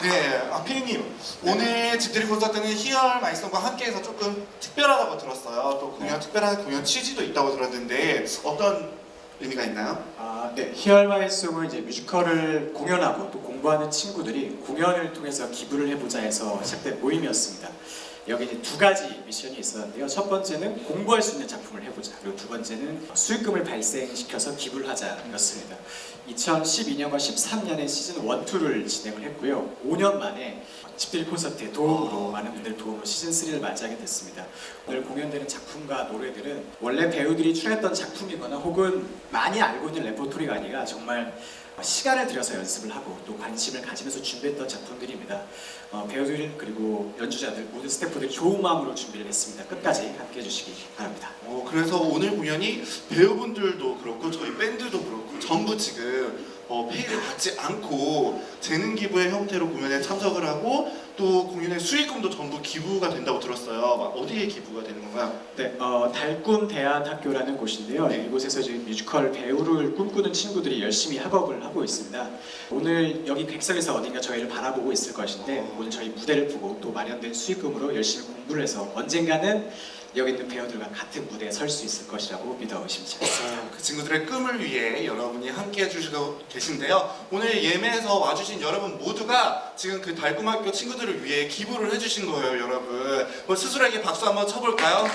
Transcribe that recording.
네, 아, 피디님 오늘 집들이 콘서트는 희열 마이son과 함께해서 조금 특별하다고 들었어요. 또 공연 특별한 공연 취지도 있다고 들었는데 어떤 의미가 있나요? 아, 네. 히얼마의 송은 이제 뮤지컬을 공연하고 또 공부하는 친구들이 공연을 통해서 기부를 해보자 해서 시작된 모임이었습니다. 여기 이제 두 가지 미션이 있었는데요. 첫 번째는 공부할 수 있는 작품을 해보자. 그리고 두 번째는 수익금을 발생시켜서 기부를 하자였습니다. 2012년과 13년에 시즌 1, 2를 진행을 했고요. 5년 만에 집들이 콘서트의 도움으로 많은 분들 도움으로 시즌 3를 맞이하게 됐습니다. 오늘 공연되는 작품과 노래들은 원래 배우들이 출연했던 작품이거나 혹은 많이 알고 있는 레퍼토리가 아니라 정말 시간을 들여서 연습을 하고 또 관심을 가지면서 준비했던 작품들입니다. 어, 배우들 그리고 연주자들 모든 스태프들이 좋은 마음으로 준비를 했습니다. 끝까지 함께해 주시기 바랍니다. 어, 그래서 오늘 공연이 배우분들도 그렇고 저희 밴드도 그렇고 전부 지금 어, 페이를 받지 않고 재능 기부의 형태로 공연에 참석을 하고 또 공연의 수익금도 전부 기부가 된다고 들었어요. 막 어디에 기부가 되는 건가요? 네, 어, 달꿈 대안학교라는 곳인데요. 네. 이곳에서 지금 뮤지컬 배우를 꿈꾸는 친구들이 열심히 학업을 하고 있습니다. 오늘 여기 객석에서 어딘가 저희를 바라보고 있을 것인데 어. 오늘 저희 무대를 보고 또 마련된 수익금으로 열심히 공부를 해서 언젠가는 여기 있는 배우들과 같은 무대에 설 수 있을 것이라고 믿어 의심치 않습니다. 그 친구들의 꿈을 위해 여러분이 함께 해주시고 계신데요. 오늘 예매해서 와주신 여러분 모두가 지금 그 달콤학교 친구들을 위해 기부를 해주신 거예요, 여러분. 뭐 스스로에게 박수 한번 쳐볼까요?